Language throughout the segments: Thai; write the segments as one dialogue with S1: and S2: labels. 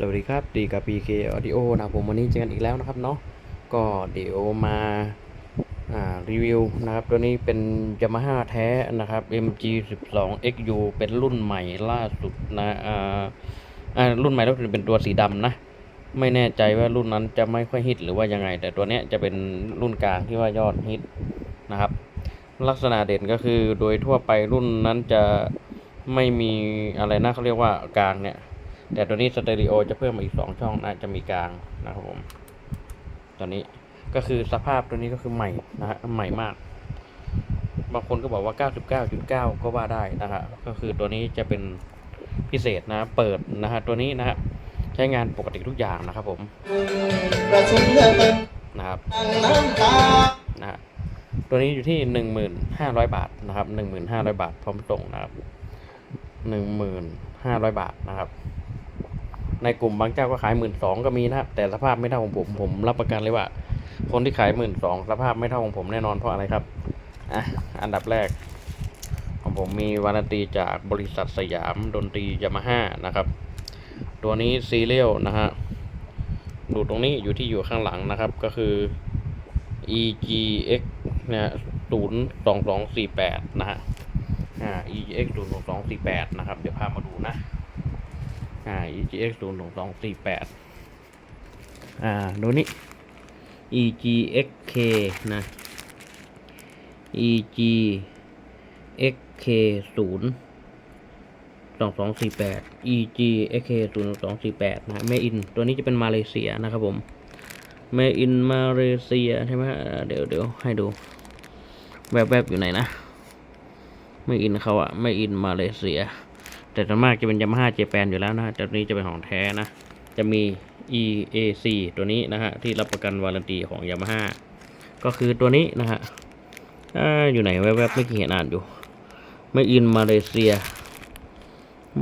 S1: สวัสดีครับดีกับ PK Audio นะครับผมวันนี้เจอกันอีกแล้วนะครับเนาะก็เดี๋ยวมาอ่ารีวิวนะครับ ตัวนี้เป็น Yamaha แท้นะครับ MG 12 XU เป็นรุ่นใหม่ล่าสุดนะอ่ารุ่นใหม่ก็คือเป็นตัวสีดำนะ ไม่แน่ใจว่ารุ่นนั้นจะไม่ค่อยฮิตหรือว่ายังไง แต่ตัวเนี้ยจะเป็นรุ่นกลางที่ว่ายอดฮิตนะครับ ลักษณะเด่นก็คือโดยทั่วไปรุ่นนั้นจะไม่มีอะไรนะเขาเรียกว่ากลางเนี่ย แต่ตัวนี้สเตอริโอจะเพิ่มมาอีกสองช่องน่าจะมีกลางนะครับผมตัวนี้ก็คือสภาพตัวนี้ก็คือใหม่นะฮะใหม่มาก บางคนก็บอกว่า 99.9 ก็ว่าได้นะฮะก็คือตัวนี้จะเป็นพิเศษนะเปิดนะฮะตัวนี้นะฮะใช้งานปกติทุกอย่างนะครับผม
S2: นะ
S1: ครับ
S2: นะ
S1: ตัวนี้อยู่ที่หนึ่งหมื่นห้าร้อยบาทนะครับหนึ่งหมื่นห้าร้อยบาทพร้อมส่งนะครับหนึ่งหมื่นห้าร้อยบาทนะครับ ในกลุ่มบางเจ้าก็ขายหมื่นสองก็มีนะครับ แต่สภาพไม่เท่าของผม ผมรับประกันเลยว่า คนที่ขายหมื่นสองสภาพไม่เท่าของผมแน่นอนเพราะอะไรครับอะอันดับแรก ของผมมีวารันตีจากบริษัทสยามดนตรียามาฮ่านะครับ ตัวนี้ซีเรียลนะฮะดูตรงนี้อยู่ที่อยู่ข้างหลังนะครับก็คือ EGX นะฮะศูนย์สองสองสี่แปดนะฮะ อ่า EGX ศูนย์สองสองสี่แปดนะครับ เดี๋ยวพามาดูนะ อ่า EGX ศูนย์สองสองสี่แปดอ่า ดูนี่ EGXK นะ EGXK ศูนย์สองสองสี่แปด EGXK ศูนย์สองสี่แปดนะแม่อิน ตัวนี้จะเป็นมาเลเซียนะครับผมเมอินมาเลเซียใช่ไหมเดี๋ยวเดี๋ยวให้ดู แวบๆอยู่ไหนนะไม่อินเขาอะไม่อินมาเลเซีย แต่ส่วนมากจะเป็นยามาฮ่าเจแปนอยู่แล้วนะแต่ตัวนี้จะเป็นของแท้นะ จะมี EAC ตัวนี้นะฮะที่รับประกันวารันตีของยามาฮ่าก็คือตัวนี้นะฮะอยู่ไหนแวบๆไม่กี่เห็นอ่านอยู่ ไม่อินมาเลเซีย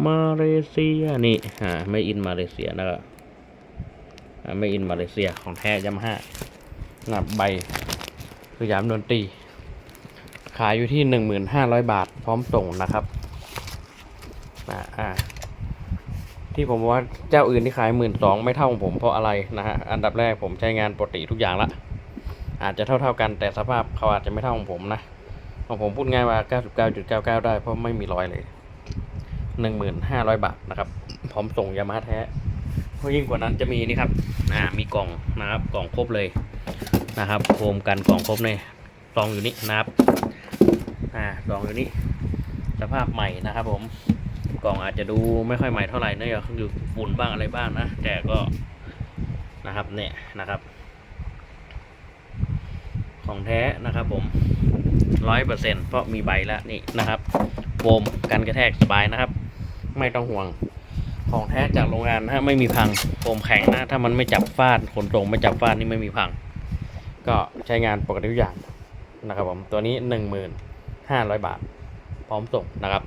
S1: มาเลเซียนี่อ่าไม่อินมาเลเซียนะครับไม่อินมาเลเซียของแท้ยามาฮ่านะใบสยามดนตรีขายอยู่ที่หนึ่งหมื่นห้าร้อยบาทพร้อมส่งนะครับ อ่าอ่าที่ผมว่าเจ้าอื่นที่ขายหมื่นสองไม่เท่าของผมเพราะอะไรนะฮะอันดับแรกผมใช้งานปกติทุกอย่างละอาจจะเท่าเท่าๆกันแต่สภาพเขาอาจจะไม่เท่าของผมนะของผมพูดง่ายว่า 99.99 ได้ เพราะไม่มีรอยเลย 1,500 บาทนะครับพร้อมส่งยามาแท้เพราะยิ่งกว่านั้นจะมีนี่ครับอ่ามีกล่องนะครับกล่องครบเลยนะครับโคมกันกล่องครบเลยซองอยู่นี่นะครับอ่าซองอยู่นี่สภาพใหม่นะครับผม ล่องอาจจะดูไม่ค่อยใหม่เท่าไหร่เนื่องจากอยู่ฝุ่นบ้างอะไรบ้างนะ แต่ก็นะครับเนี่ยนะครับ ของแท้นะครับผมร้อยเปอร์เซ็นเพราะมีใบแล้วนี่นะครับโฟมกันกระแทกสบายนะครับ ไม่ต้องห่วงของแท้จากโรงงานนะฮะไม่มีพังโฟมแข็งนะ ถ้ามันไม่จับฟาดขนส่งไม่จับฟาดนี่ไม่มีพัง ก็ใช้งานปกติทุกอย่างนะครับผมตัวนี้หนึ่งหมื่นห้าร้อยบาท พร้อมส่งนะครับ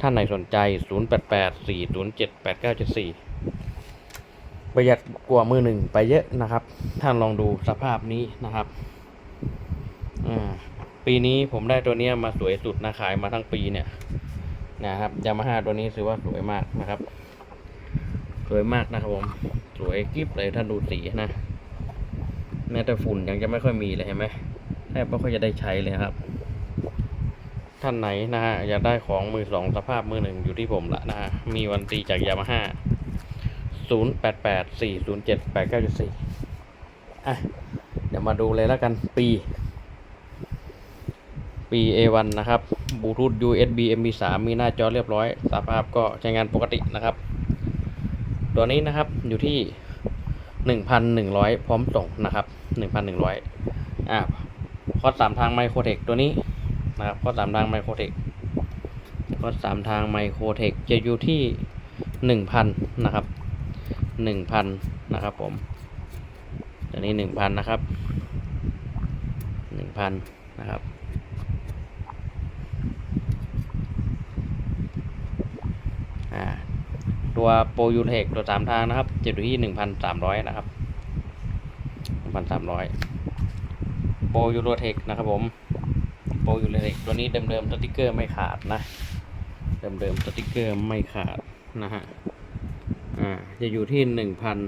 S1: ท่านไหนสนใจ 0 8 8 4 0 7 8 9 7 4 ประหยัดกว่ามือหนึ่งไปเยอะนะครับ ท่านลองดูสภาพนี้นะครับอ่าปีนี้ผมได้ตัวนี้มาสวยสุดนะขายมาทั้งปีเนี่ยนะครับยามาฮ่าตัวนี้ถือว่าสวยมากนะครับ สวยมากนะครับผม สวยกริบเลยท่านดูสีนะแม้แต่ฝุ่นยังจะไม่ค่อยมีเลยเห็นไหมแทบไม่ค่อยจะได้ใช้เลยครับ ท่านไหนนะฮะอยากได้ของมือสองสภาพมือหนึ่งอยู่ที่ผมละนะฮะมีวันตีจากยามาฮ่าศูนย์แปดแปดสี่ศูนย์เจ็ดแปดเก้าจุดสี่อะ เดี๋ยวมาดูเลยแล้วกันปี ปี A1 นะครับบลูทูธ USB MP3 มีหน้าจอเรียบร้อย สภาพก็ใช้งานปกตินะครับ ตัวนี้นะครับอยู่ที่หนึ่งพันหนึ่งร้อยพร้อมส่งนะครับหนึ่งพันหนึ่งร้อยอ่าคอร์สสามทางไมโครเทคตัวนี้ นะครับคอสามทางไมโครเทคคอสามทางไมโครเทคจะอยู่ที่หนึ่งพันนะครับหนึ่งพันนะครับผมตัวนี้หนึ่งพันนะครับหนึ่งพันนะครับตัวโปรยูเทคตัวสามทางนะครับจะอยู่ที่หนึ่งพันสามร้อยนะครับหนึ่งพันสามร้อยโปรยูโรเทคนะครับผม โปรยูโรเทคตัวนี้เดิมๆสติกเกอร์ไม่ขาดนะเดิมๆสติกเกอร์ไม่ขาดนะฮะอ่าจะอยู่ที่หนึ่งพัน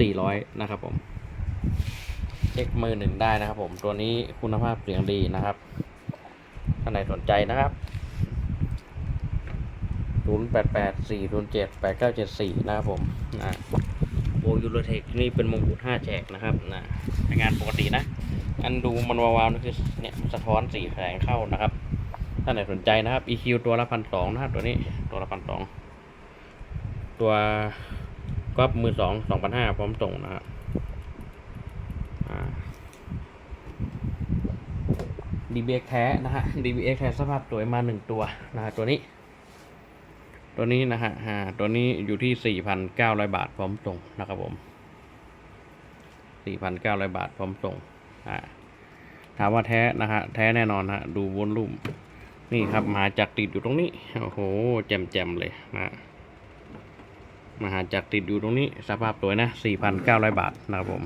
S1: สี่ร้อยนะครับผมเช็คมือหนึ่งได้นะครับผมตัวนี้คุณภาพเสียงดีนะครับท่านไหนสนใจนะครับศูนย์แปดแปดสี่ศูนย์เจ็ดแปดเก้าเจ็ดสี่นะครับผมอ่าโอยูโรเทคนี่เป็นมงกุฎห้าแฉกนะครับนะงานปกตินะ อันดูมันวาวๆนี่คือเนี่ยสะท้อนสีแสงเข้านะครับ ถ้าไหนสนใจนะครับ EQ ตัวละพันสองนะครับตัวนี้ตัวละพันสองตัวก็มือสองสองพันห้าพร้อมส่งนะครับอ่า DBX แท้นะฮะ DBX แท้สภาพสวยมาหนึ่งตัวนะฮะตัวนี้ ตัวนี้นะฮะอ่าตัวนี้อยู่ที่สี่พันเก้าร้อยบาทพร้อมส่งนะครับผมสี่พันเก้าร้อยบาทพร้อมส่ง ถามว่าแท้นะฮะแท้แน่นอนฮะดูวนลุ่ม นี่ครับมหาจักรติดอยู่ตรงนี้โอ้โหแจ่มๆเลยนะมหาจักรติดอยู่ตรงนี้สภาพสวยนะ 4,900 บาทนะครับผม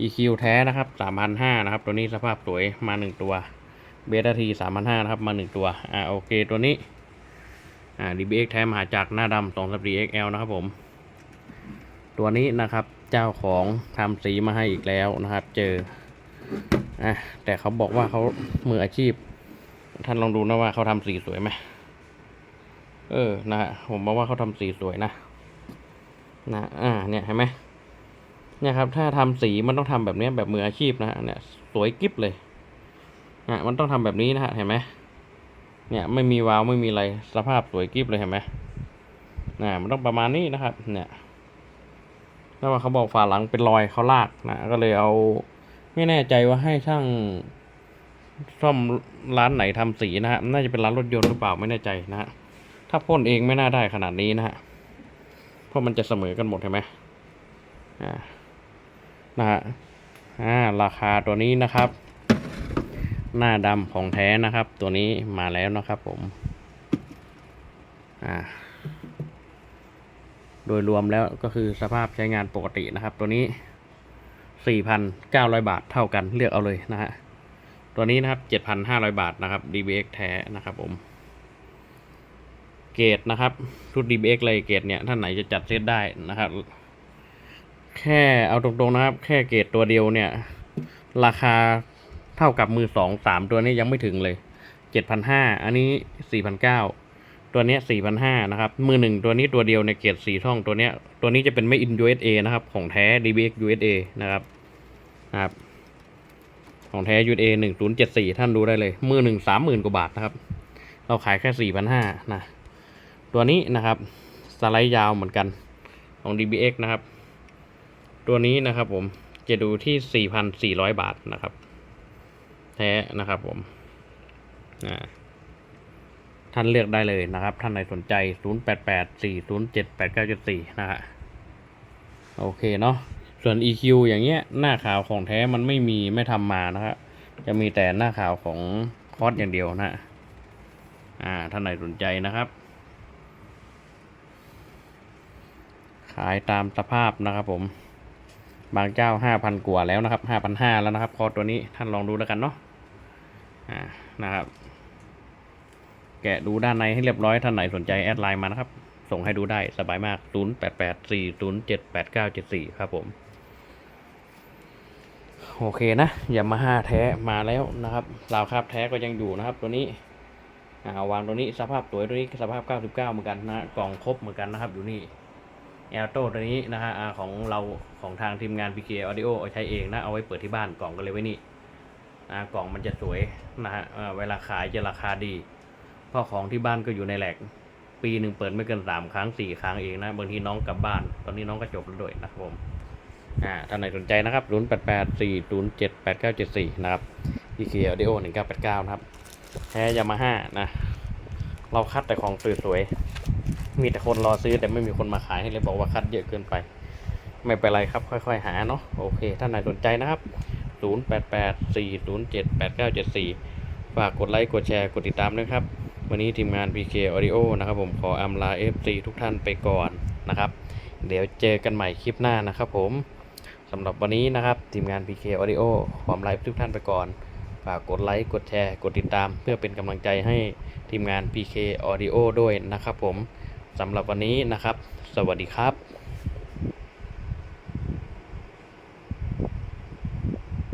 S1: EQ แท้นะครับ3,500นะครับ ตัวนี้สภาพสวยมา 1 ตัวเบต้าที3,500นะครับมา 1 ตัวอ่าโอเคตัวนี้อ่า DBX แท้มหาจักรหน้าดำ2 3 XL นะครับผม ตัวนี้นะครับ เจ้าของทำสีมาให้อีกแล้วนะครับ เจออะแต่เขาบอกว่าเขามืออาชีพ ท่านลองดูนะว่าเขาทำสีสวยไหมเออนะฮะผมบอกว่าเขาทำสีสวยนะนะอ่าเนี่ยเห็นไหมเนี่ยครับ ถ้าทำสีมันต้องทำแบบนี้แบบมืออาชีพนะฮะเนี่ยสวยกิ๊บเลยนะมันต้องทำแบบนี้นะฮะเห็นไหมเนี่ยไม่มีวาวไม่มีอะไรสภาพสวยกิ๊บเลยเห็นไหมนะมันต้องประมาณนี้นะครับ เนี่ย แล้วว่าเขาบอกฝาหลังเป็นรอยเขาลากนะก็เลยเอาไม่แน่ใจว่าให้ช่างซ่อมร้านไหนทำสีนะฮะน่าจะเป็นร้านรถยนต์หรือเปล่าไม่แน่ใจนะฮะถ้าพ่นเองไม่น่าได้ขนาดนี้นะฮะเพราะมันจะเสมอกันหมดเห็นไหมอ่านะฮะอ่าราคาตัวนี้นะครับ หน้าดำของแท้นะครับ ตัวนี้มาแล้วนะครับผมอ่า โดยรวมแล้วก็คือสภาพใช้งานปกตินะครับ ตัวนี้ 4,900 บาทเท่ากันเลือกเอาเลยนะฮะตัวนี้นะครับ 7,500 บาทนะครับ DBX แท้นะครับผม เกรดนะครับชุด DBX เลยเกรดเนี่ยท่านไหนจะจัดเซตได้นะครับ แค่เอาตรงๆนะครับ แค่เกรดตัวเดียวเนี่ย ราคาเท่ากับมือสองสามตัวนี้ยังไม่ถึงเลย 7,500อันนี้ 4,900 ตัวนี้ย4,500นห้านะครับ มือหนึ่งตัวนี้ตัวเดียวในเกรดสี่ช่องตัวนี้ตัวนี้จะเป็นไม่อิน USA นะครับ ของแท้ DBX USA นะครับนะครับ ของแท้ USA หนึ่งศูนย์เจ็ดสี่ท่านดูได้เลย มือหนึ่งสามหมื่นกว่าบาทนะครับ เราขายแค่สี่พันห้านะตัวนี้นะครับสไลด์ยาวเหมือนกันของ DBX นะครับ ตัวนี้นะครับผมจะดูที่สี่พันสี่ร้อยบาทนะครับ แท้นะครับผมอ่า ท่านเลือกได้เลยนะครับ ท่านไหนสนใจ 0 8 8 4 0 7 8 9 7 4 นะฮะโอเคเนาะส่วน EQ อย่างเงี้ยหน้าขาวของแท้มันไม่มีไม่ทำมานะครับจะมีแต่หน้าขาวของคอสอย่างเดียวนะอ่าท่านไหนสนใจนะครับ ขายตามสภาพนะครับผมบางเจ้าห้าพันกว่าแล้วนะครับห้าพันห้าแล้วนะครับ คอร์สตัวนี้ท่านลองดูแล้วกันเนาะอ่านะครับ แกะดูด้านในให้เรียบร้อยท่านไหนสนใจแอดไลน์มานะครับ ส่งให้ดูได้สบายมาก 0 8 8 4 0 7 8 9 7 4 ครับผม โอเคนะยามาฮ่าแท้มาแล้วนะครับราวคาบแท้ก็ยังอยู่นะครับ ตัวนี้อ่าวางตัวนี้สภาพสวยตัวนี้สภาพ 99 เหมือนกันนะกล่องครบเหมือนกันนะครับ อยู่นี่แอลโต้ตัวนี้นะฮะของเราของทางทีมงาน PK Audio เอาใช้เองนะ เอาไว้เปิดที่บ้านกล่องก็เลยไว้นี่อ่ากล่องมันจะสวยนะฮะเวลาขายจะราคาดี เพราะของที่บ้านก็อยู่ในแหลก ปีหนึ่งเปิดไม่เกินสามครั้งสี่ครั้งเองนะ บางทีน้องกลับบ้าน ตอนนี้น้องก็จบแล้วด้วยนะครับผมอ่าท่านไหนสนใจนะครับ0 8 8 4 0 7 8 9 7 4นย์เจ็ดแปดเก้าเจ็ดสี่นะครับ PK Audio 1989นะครับแท้ยามาฮ่านะเราคัดแต่ของสวยๆมีแต่คนรอซื้อแต่ไม่มีคนมาขายให้เลยบอกว่าคัดเยอะเกินไป ไม่เป็นไรครับ ค่อยๆ หาเนาะโอเคท่านไหนสนใจนะครับ 0 8 8 4 0 7 8 9 7 4 ฝากกดไลค์กดแชร์กดติดตามด้วยครับ วันนี้ทีมงาน PK Audio นะครับผมขออำลา FC ทุกท่านไปก่อนนะครับ เดี๋ยวเจอกันใหม่คลิปหน้านะครับผมสำหรับวันนี้นะครับทีมงาน PK Audio ขออำลาทุกท่านไปก่อนฝากกดไลค์ กดแชร์ กดติดตาม เพื่อเป็นกำลังใจให้ทีมงาน PK Audio ด้วยนะครับผมสำหรับวันนี้นะครับ สวัสดีครับ